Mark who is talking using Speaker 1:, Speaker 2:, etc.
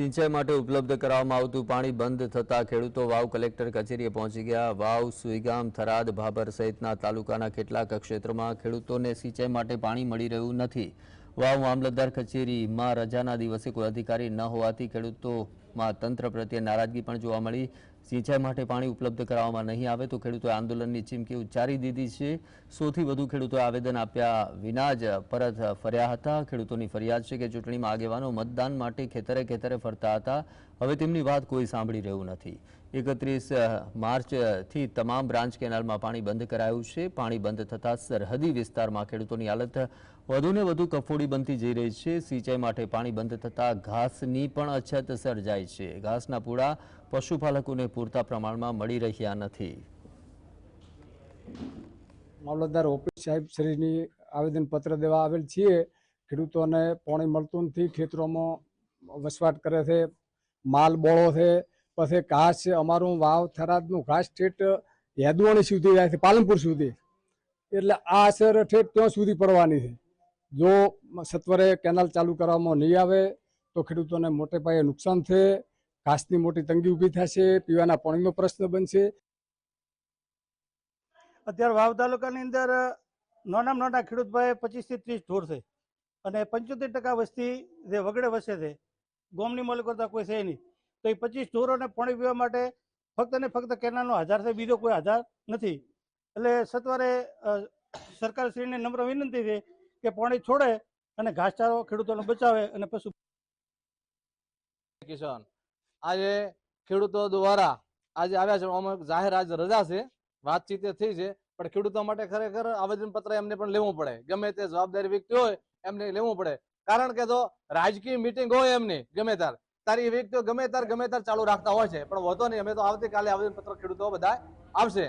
Speaker 1: સિંચાઈ માટે ઉપલબ્ધ કરાવવામાં આવતું પાણી બંધ થતાં ખેડૂતો વાવ કલેક્ટર કચેરીએ પહોંચી ગયા. વાવ, સુઈગામ, થરાદ, ભાભર સહિતના તાલુકાના કેટલાક ક્ષેત્રોમાં ખેડૂતોને સિંચાઈ માટે પાણી મળી રહ્યું નથી. વાવ મામલતદાર કચેરીમાં રજાના દિવસે કોઈ અધિકારી ન હોવાથી ખેડૂતોમાં તંત્ર પ્રત્યે નારાજગી પણ જોવા મળી. સિંચાઈ માટે પાણી ઉપલબ્ધ કરાવવામાં નહીં આવે તો ખેડૂતોએ આંદોલનની ચીમકી ઉચ્ચારી દીધી છે. સોથી વધુ ખેડૂતોએ આવેદન આપ્યા વિના જ પરત ફર્યા હતા. ખેડૂતોની ફરિયાદ છે કે ચૂંટણીમાં આગેવાનો મતદાન માટે ખેતરે ખેતરે ફરતા હતા. હવે તેમની વાત કોઈ સાંભળી રહ્યું નથી. એકત્રીસ માર્ચથી તમામ બ્રાન્ચ કેનાલમાં પાણી બંધ કરાયું છે. પાણી બંધ થતાં સરહદી વિસ્તારમાં ખેડૂતોની હાલત વધુને વધુ કફોડી બનતી જઈ રહી છે. સિંચાઈ માટે પાણી બંધ થતાં ઘાસની પણ અછત સર્જાઈ છે. ઘાસના પૂળા પશુપાલકોને પૂરતા પ્રમાણમાં મળી રહ્યા નથી.
Speaker 2: મામલતદાર ઓફિસ સાહેબ શ્રીની આવેદનપત્ર દેવા આવેલ છીએ. ખેડૂતોને પાણી મળતું નથી, ખેતરોમાં વસવાટ કરે છે, માલ બોળો છે, પછી ઘાસ છે, અમારું વાવ, થરાદનું ઘાસ ઠેઠ હેદવાણી સુધી જાય છે, પાલનપુર સુધી. એટલે આ અસર ઠેઠ ત્યાં સુધી પડવાની છે. જો સત્વરે કેનાલ ચાલુ કરવામાં નહીં આવે તો ખેડૂતોને મોટે પાયે નુકસાન થશે ઘાસની મોટી તંગી ઊભી થશે, પીવાના પાણીનો પ્રશ્ન બનશે.
Speaker 3: અત્યારે વાવ તાલુકાની અંદર, નાના નાના ખેડૂત ભાઈ પચીસથી ત્રીસ ઢોર છે. અને પંચોતેર ટકા વસ્તી જે વગડે વસે છે, ગોમની મોલ કરતા કોઈ છે નહીં. તો એ પચીસ ઢોરોને પાણી પીવા માટે ફક્ત ને ફક્ત કેનાલનો આધાર છે, બીજો કોઈ આધાર નથી. એટલે સત્વરે સરકારશ્રીને નમ્ર વિનંતી છે કે પાણી છોડે અને ઘાસચારો ખેડૂતોને બચાવે અને પશુ
Speaker 4: કિશન આજે ખેડૂતો દ્વારા આજે આવ્યા છે. આમાં જાહેર આજે રજા છે. વાતચીત થઈ છે. પણ ખેડૂતો માટે ખરેખર આવેદનપત્ર એમને પણ લેવું પડે. ગમે તે જવાબદારી વ્યક્તિ હોય, એમને લેવું પડે. કારણ કે જો રાજકીય મિટિંગ હોય એમની, ગમે તાર તારી વ્યક્તિઓ ગમે તાર ગમે તાર ચાલુ રાખતા હોય છે. પણ વધો નહીં. અમે તો આવતીકાલે આવેદનપત્ર ખેડૂતો બધા આવશે